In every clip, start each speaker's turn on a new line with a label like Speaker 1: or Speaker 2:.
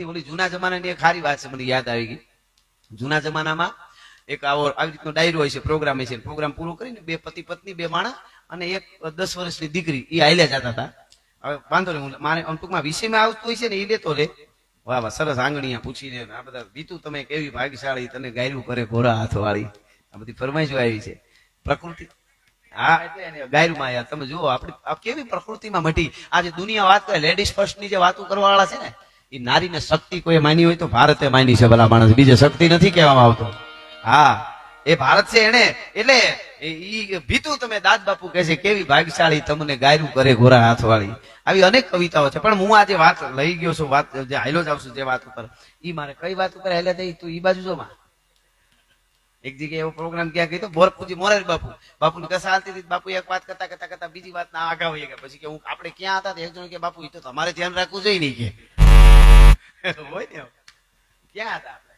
Speaker 1: નથી ઓલી જૂના જમાનાની એક સારી વાત છે, મને યાદ આવી ગઈ. જૂના જમાનામાં એક આવો આવી રીતનો ડાયરો હોય છે પ્રોગ્રામ હોય છે. પ્રોગ્રામ પૂરો કરીને બે પતિ પત્ની, બે માણસ અને એક દસ વર્ષની દીકરી એ હાલ્યા જતા હતા. હવે વાંધો નહીં મારે ટૂંકમાં વિષયમાં આવતું હોય છે ને એ લેતો લે વાહ વાહ, સરસ આંગણીયા પૂછીને આ બધા બીતું તમે કેવી ભાગ્યશાળી, તને ગાયરું કરે ઘોડા હાથવાળી. આ બધી ફરમાઈશો આવી છે. પ્રકૃતિ. હા, એટલે ગાયરું તમે જુઓ, આપણી કેવી પ્રકૃતિમાં મટી. આજે દુનિયા વાત કરે લેડીઝ ફર્સ્ટ જે વાતો કરવા વાળા છે ને એ નારીને શક્તિ કોઈ માની હોય તો ભારતે માની છે ભલા માણસ. બીજે શક્તિ નથી કહેવામાં આવતો. હા, એ ભારત છે એને એટલે ઈ ભીતું તમે દાદ બાપુ કહે છે, કેવી ભાગ્યશાળી તમને ગાયરું કરે ઘોરા હાથવાળી. આવી અનેક કવિતાઓ છે. પણ હું આજે વાત લઈ ગયો છું, વાત જે હાઈલો જાઉં છું જે વાત ઉપર. ઈ મારે કઈ વાત ઉપર હાલ્યા થઈ તું ઈ બાજુ જો માં? એક જગ્યાએ એવો પ્રોગ્રામ ક્યાં ગયો બોરપુજી મોરારી બાપુ. બાપુ કસા હાલતી હતી, બાપુ એક વાત કરતા કરતા કરતા બીજી વાત ના આગા હોય ગયા. પછી કે હું આપણે ક્યાં હતા? એક જણ કે, બાપુ એ તો તમારે ધ્યાન રાખવું જોઈએ નહીં કે. હોય ને ક્યાં હતા આપણે?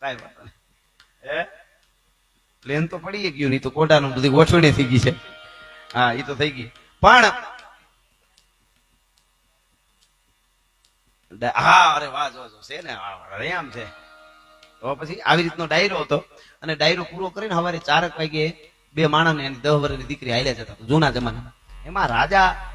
Speaker 1: કાંઈ હે? પ્લેન તો પડી ગયું, નહીં તો કોટાનું બધી ગોઠવણી થઈ ગઈ છે. હા એ તો થઈ ગઈ. પણ હા, અરે વાહ, જો જો, છે ને આમ છે. તો પછી આવી રીતનો ડાયરો હતો, અને ડાયરો પૂરો કરીને હવારે ચારક વાગે બે માણસ એની દહ વર્ષની દીકરી હાલ્યા જતા જૂના જમાનામાં. એમાં રાજા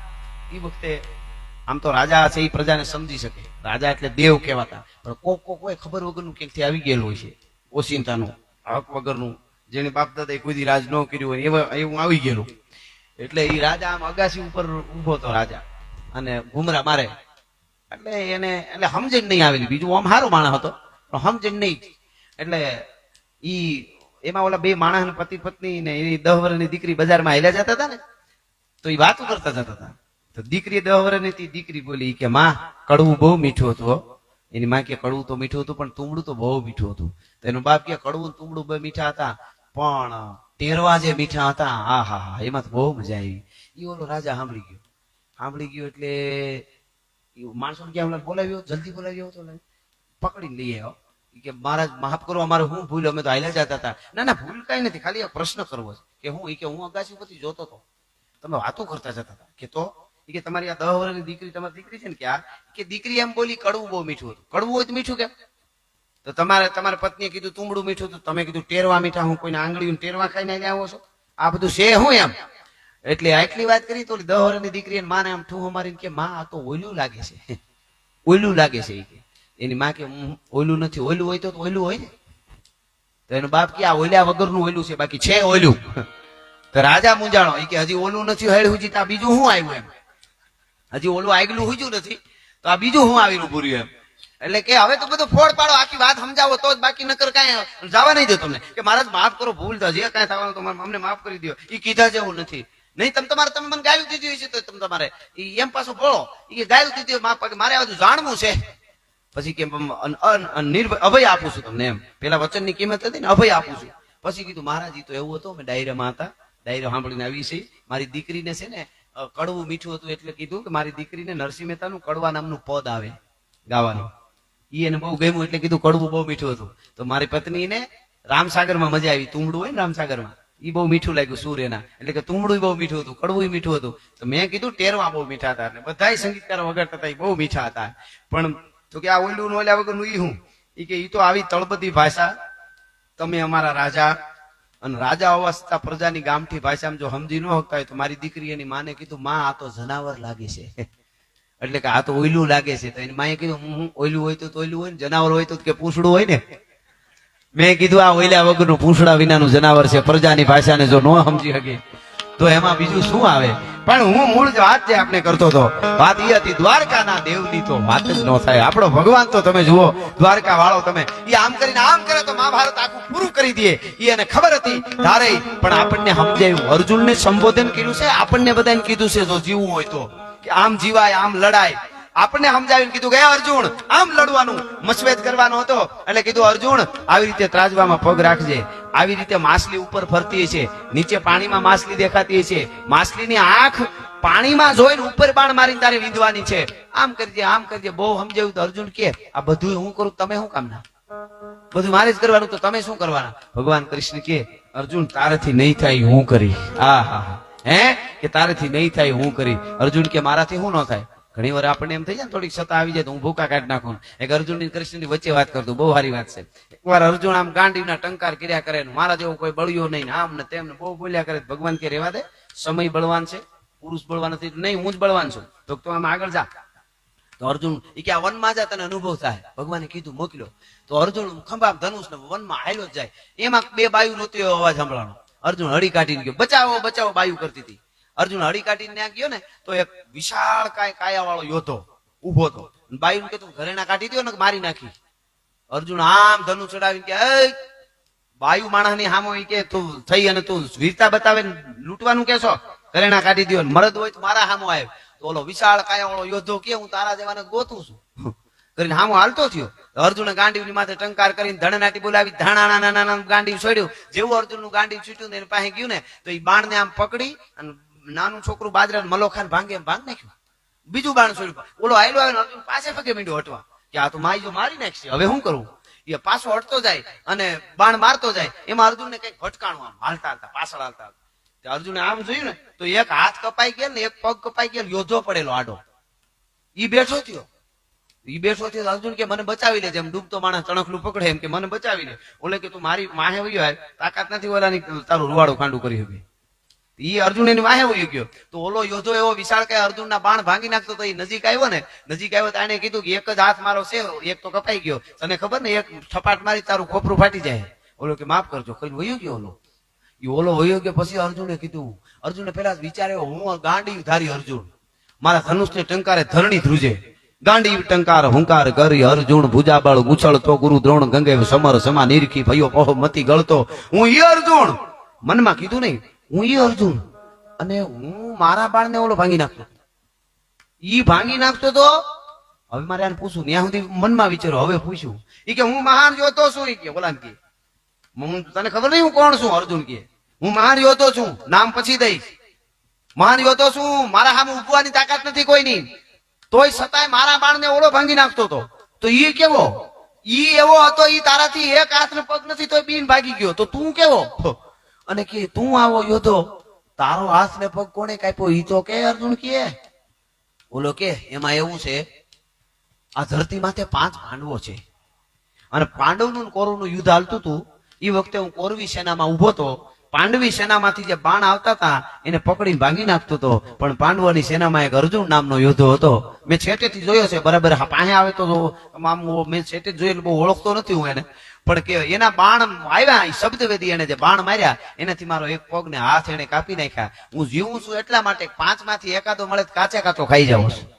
Speaker 1: એ વખતે આમ તો રાજા છે, એ પ્રજાને સમજી શકે. રાજા એટલે દેવ કહેવાતા. પણ કોક કોક કોઈ ખબર વગરનું ક્યાંકથી આવી ગયેલું હોય છે ઓચિંતાનું હક વગરનું. જેને બાપ દાદા કોઈ દી રાજ ન કર્યું હોય, એવા એવું આવી ગયેલું. એટલે એ રાજા આમ અગાસી ઉપર ઊભો હતો રાજા. અને ઘુમરા મારે. એટલે એને એટલે સમજણ નહીં આવેલી. બીજું આમ સારો માણસ હતો, પણ સમજણ નહીં. એટલે ઈ એમાં ઓલા બે માણસ પતિ પત્ની ને એની દહ વર્ષની દીકરી બજારમાં હેલા જતા હતા ને, તો એ વાતો કરતા જતા હતા. તો દીકરી દહ વર્ષની હતી દીકરી બોલી કે, માં, કડવું બહુ મીઠું હતું એની માં કે, કડવું તો મીઠું હતું, પણ તુંબડું તો બહુ મીઠું હતું. તો એનો બાપ કે, કડવું ને તુંબડું બે મીઠા હતા, પણ ટેરવા જે મીઠા હતા, હા હા હા, એમાં તો બહુ મજા આવી. ઈ ઓલો રાજા સાંભળી ગયો. સાંભળી ગયો એટલે માણસો માણસો ક્યાં બોલાવ્યો? જલ્દી બોલાવ્યો તો પકડી લઈ આવ્યો. કે, મહારાજ, માફ કરો, અમારે હું ભૂલ, અમે તો હાલ્યા જતા હતા. ના ના, ભૂલ કઈ નથી, ખાલી પ્રશ્ન કરવો છે. કે હું કે, હું અગાસી પછી જોતો હતો. તમે વાતો કરતા જતા હતા. કે તો? કે તમારી આ દહ વર્ષની દીકરી તમારી દીકરી છે ને કે કે દીકરી એમ બોલી કડવું બહુ મીઠું હતું. કડવું હોય તો મીઠું કે તો તમારે, તમારા પત્નીએ કીધું તુંબડું મીઠું હતું. તમે કીધું ટેરવા મીઠા, હું કોઈને આંગળીયું ટેરવા ખાઈને આવો છો. આ બધું છે હું એમ. એટલે આટલી વાત કરી તો દહ વર્ષની દીકરી માને આમ ઠું મારીને કે, માં, આ તો ઓલું લાગે છે. ઓયલું લાગે છે એ એની માં કે ઓયલું નથી. ઓલું હોય તો ઓયલું હોય તો એનો બાપ કે, આ ઓલ્યા વગરનું ઓલું છે. બાકી છે ઓલું તો રાજા મુંજાણો એ કે, હજી ઓલું નથી હેડ હુજી તો બીજું શું આવ્યું એમ. હજી ઓલું આગલું હુજ્યું નથી. તો આ બીજું હું આવીને ઉભું રહ્યું એમ. એટલે કે હવે તો બધું ફોડ પાડો આખી વાત સમજાવો, તો જ બાકી નકર કાંઈ જવા નહીં દો તમને. કે મારા માફ કરો, ભૂલ તો જે કાંઈ થવાનું તમારે, અમને માફ કરી દો એ કીધા જેવું નથી. નહીં, તમે તમારે, તમે મને ગાયું દીધું છે તો તમે તમારે એમ પાછું બોલો. એ ગાયું દીધું મારે આ બધું જાણવું છે. પછી કેમ અભય આપું છું તમને એમ. પેલા વચનની કિંમત હતી ને, અભય આપું છું. પછી કીધું, મહારાજ તો એવું હતું, અમે ડાયરામાં હતા. ડાયરો સાંભળીને આવી છે મારી દીકરીને છે ને કડવું મીઠું હતું એટલે કીધું કે મારી દીકરીને નરસિંહ મહેતાનું કડવા નામનું પદ આવે ગાવાનું. ઈ એને બહુ ગમ્યું એટલે કીધું કડવું બહુ મીઠું હતું. તો મારી પત્નીને રામસાગરમાં મજા આવી. તુંબડું હોય ને રામસાગરમાં. એ બહુ મીઠું લાગ્યું સૂર્યના. એટલે કે તુંબડું બહુ મીઠું હતું કડવું મીઠું હતું. તો મેં કીધું ટેરવા બહુ મીઠા હતા અને બધા સંગીતકારો વગર હતા એ બહુ મીઠા હતા. પણ તો કે આ ઓલું ઓલ્યા વગરનું ઈ હું? એ કે ઈ તો આવી તળપદી ભાષા. તમે અમારા રાજા અને રાજા અવસ્થા પ્રજાની ગામઠી ભાષામાં જો સમજી ન શકતા હોય તો મારી દીકરી એની માને કીધું, માં, આ તો જનાવર લાગે છે. એટલે કે આ તો ઓયલું લાગે છે. તો એની માએ કીધું, હું ઓયલું હોય તો તો ઓયલું હોય ને, જનાવર હોય તો કે પૂછડું હોય ને. મેં કીધું, આ ઓયલા વગરનું પૂછડા વિનાનું જનાવર છે. પ્રજાની ભાષાને જો ન સમજી શકે તો એમાં બીજું શું આવે? પણ હું મૂળ વાત જે આપણે કરતો હતો, વાત એ હતી, દ્વારકાના દેવની તો વાત જ ન થાય. આપણો ભગવાન તો તમે જુઓ દ્વારકા વાળો તમે એ આમ કરીને આમ કરે તો મહાભારત આખું પૂરું કરી દે. એ એને ખબર હતી, તારે, પણ આપણને સમજાયું. અર્જુનને સંબોધન કર્યું છે, આપણને બધાને કીધું છે, જો જીવવું હોય તો. કે આમ જીવાય, આમ લડાય. આપણને સમજાવીને કીધું ગયા અર્જુન, આમ લડવાનું. મસવેદ કરવાનો હતો, એટલે કીધું, અર્જુન, આવી રીતે ત્રાજવામાં પગ રાખજે. આવી રીતે માછલી ઉપર ફરતી છે. નીચે પાણીમાં માછલી દેખાતી છે. માછલીની આંખ પાણીમાં જોઈને ઉપર બાણ મારીને તારે વિંધવાની છે. આમ કરજે આમ કરજે. બહુ સમજાવ્યું તો અર્જુન કે, આ બધું હું કરું, તમે શું કામના? બધું મારે જ કરવાનું તો તમે શું કરવાના? ભગવાન કૃષ્ણ કે, અર્જુન, તારાથી નહીં થાય હું કરી. આ હા? હા હે કે તારાથી નહીં થાય હું કરી? અર્જુન કે, મારાથી શું ન થાય? ઘણી વાર આપણને એમ થઈ જાય ને, થોડીક સત્તા આવી જાય તો હું ભૂકા કાઢી નાખું. એક અર્જુન કૃષ્ણની વચ્ચે વાત કરતો, બહુ સારી વાત છે. એકવાર અર્જુન આમ ગાંડીના ટંકાર કર્યા કરે મારા જેવો કોઈ બળ્યો નહીં આમ ને તેમને બહુ બોલ્યા કરે ભગવાન કે રેવા દે, સમય બળવાન છે, પુરુષ બળવાન નથી, નહીં, હું જ બળવાન છું. તો તું આમ આગળ જા. તો અર્જુન એ કે આ વનમાં જા, તને અનુભવ થાય. ભગવાને કીધું, મોકલ્યો. તો અર્જુન ખંભા ધનુષ ને વનમાં હાલ્યો જ જાય. એમાં બે બાયુ રોતી અવાજ સંભળાણો અર્જુન હળી કાઢીને ગયો. બચાવો બચાવો, બાયુ કરતી હતી. અર્જુન હળી કાઢીને ત્યાં ગયો ને તો એક વિશાળ કાય કાયા વાળો યોદ્ધો ઊભો હતો બાયુ કે તું ઘરેણા કાઢી દો ને મારી નાખી. અર્જુન આમ ધનુ ચડાવી કે "એય, બાયુ માણસની હામો કે તું થઈ અને તું વીરતા બતાવે લૂંટવાનું કેશો ઘરેણા કાઢી દો મરદ હોય તો મારા હામો આવ્યો તો ઓલો વિશાળ કાયા વાળો યોધો કે હું તારા જેવાને ગોતું છું. કરીને હામો હાલતો થયો. અર્જુને ગાંડીવની માથે ટંકાર કરીને ધણનાટી બોલાવી ધાણા નાના નાના ગાંડી છોડ્યું જેવું અર્જુનનું ગાંડી છૂટ્યું ને પાસે ગયું ને તો એ બાણ ને આમ પકડી અને નાનું છોકરું બાજરા મલોખાન ભાંગે ભાંગ નાખ્યું. બીજું બાણ છોડ્યું. ઓલો આયલો આવે પાસે પગે મીંડું હટવા. કે આ તો માઈ જો મારી નાખશે. હવે શું કરવું એ પાછો હટતો જાય અને બાણ મારતો જાય. એમાં અર્જુનને કંઈક ભટકાણું આમ હાલતા હાલતા, પાછળ હાલતા હાલતા. અર્જુને આમ જોયું ને, તો એક હાથ કપાઈ ગયો ને, એક પગ કપાઈ ગયો યોધો પડેલો આડો. ઈ બેઠો થયો. ઈ બેઠો થયો અર્જુન કે, મને બચાવી લે જેમ ડૂબતો માણસ તણખલું પકડે એમ કે, મને બચાવી લે. ઓલે કે, તું મારી માહે આય. તાકાત નથી ઓલાની તારું રૂવાડું ખાંડું કરી શકે ઈ અર્જુન એની વાહે વયો ગયો. તો ઓલો યોધો એવો વિશાળ કે અર્જુનના બાણ ભાંગી નાખતો તો એ નજીક આવ્યો ને, નજીક આવ્યો એને કીધું કે એક જ હાથ મારો છે, એક તો કપાઈ ગયો. તને ખબર ને, એક થપાટ મારી તારું ખોપરું ફાટી જાય. ઓલો કે માફ કરજો, કઈ વયો ગયો ઓલો? એ ઓલો વયો ગયો પછી અર્જુને કીધું, અર્જુને પેલા વિચાર્યો, હું ગાંડી ધારી અર્જુન. મારા ધનુષને ટંકારે ધરણી ધ્રુજે. ગાંડી ટંકાર, હુંકાર કરી અર્જુન, ભુજાબળ ગુછળતો ગુરુ દ્રોણ ગંગે, સમર, સમા, નિરખી ભયો, પહો મતી ગળતો. હું ઈ અર્જુન! મનમાં કીધું નહીં હું એ અર્જુન. અને હું મારા બાળને ઓલો ભાંગી નાખતો. ઈ ભાંગી નાખતો તો હવે મારે આને પૂછું ત્યાં સુધી મનમાં વિચારો હવે પૂછ્યું. એ કે, હું મહાન જોતો છું. એ કે ઓલા કે. હું તને ખબર નહીં હું કોણ છું? અર્જુન કે. હું મહાન યોતો છું. નામ પછી દઈશ. મહાન યોતો છું. મારા સામે ઉભવાની તાકાત નથી કોઈની. તોય છતાંય મારા બાણને ઓળો ભાંગી નાખતો હતો તો ઈ કેવો? ઈ એવો હતો, ઈ તારાથી એક હાથ ને પગ નથી, તોય બીન ભાગી ગયો. તો તું કેવો? અને કે, તું આવો યોધો, તારો હાથ ને પગ કોને કાપ્યો? ઈ તો કે અર્જુન કે. બોલો કે, એમાં એવું છે, આ ધરતી માથે પાંચ પાંડવો છે. અને પાંડવનું ને યુદ્ધ હાલતું હતું એ વખતે હું કોરવી સેનામાં ઊભો હતો. પાંડવી સેનામાંથી જે બાણ આવતા હતા, એને પકડીને ભાંગી નાખતો હતો. પણ પાંડવોની સેનામાં એક અર્જુન નામનો યોદ્ધો હતો. મેં છેટેથી જોયો છે, બરાબર પાસે આવે તો મેં છેટે જોયેલું, બહુ ઓળખતો નથી હું એને. પણ કે એના બાણ આવ્યા શબ્દવેદી એને જે બાણ માર્યા, એનાથી મારો એક પગ ને હાથ એને કાપી નાખ્યા. હું જીવું છું એટલા માટે પાંચમાંથી એકાદો મળે કાચે કાચો ખાઈ જાઉં છું.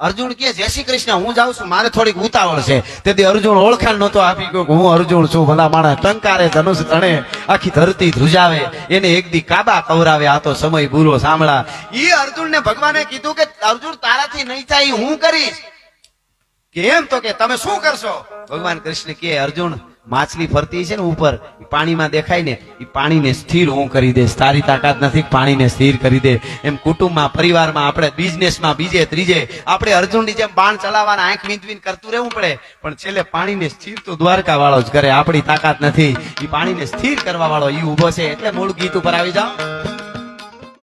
Speaker 1: અર્જુન કે જય શ્રી કૃષ્ણ, હું જાઉં છું, મારે થોડીક ઉતાવળ છે. તેથી અર્જુન ઓળખાણ નહોતો આપી ગયો કે હું અર્જુન છું, ભલા માણસ ટંકારે, ધનુષ તણે આખી ધરતી ધ્રુજાવે, એને એક દી કાબા કવરાવે, આ તો સમય બુરો સાંભળા. એ અર્જુન ને ભગવાને કીધું કે, અર્જુન તારાથી નહીં થાય, હું કરીશ. કે એમ તો કે તમે શું કરશો? ભગવાન કૃષ્ણ કે અર્જુન, માછલી ફરતી છે ને ઉપર પાણીમાં દેખાય ને એ પાણીને સ્થિર હું કરી દે તારી તાકાત નથી પાણીને સ્થિર કરી દે. એમ કુટુંબમાં, પરિવારમાં આપણે બિઝનેસમાં બીજે, ત્રીજે, આપણે અર્જુનની જેમ બાણ ચલાવવાના, આંખ વીંધ કરતું રહેવું પડે. પણ છેલ્લે પાણીને સ્થિર તો દ્વારકા વાળો જ કરે. આપણી તાકાત નથી. એ પાણીને સ્થિર કરવા વાળો એ ઊભો છે. એટલે મૂળ ગીત ઉપર આવી જાઓ.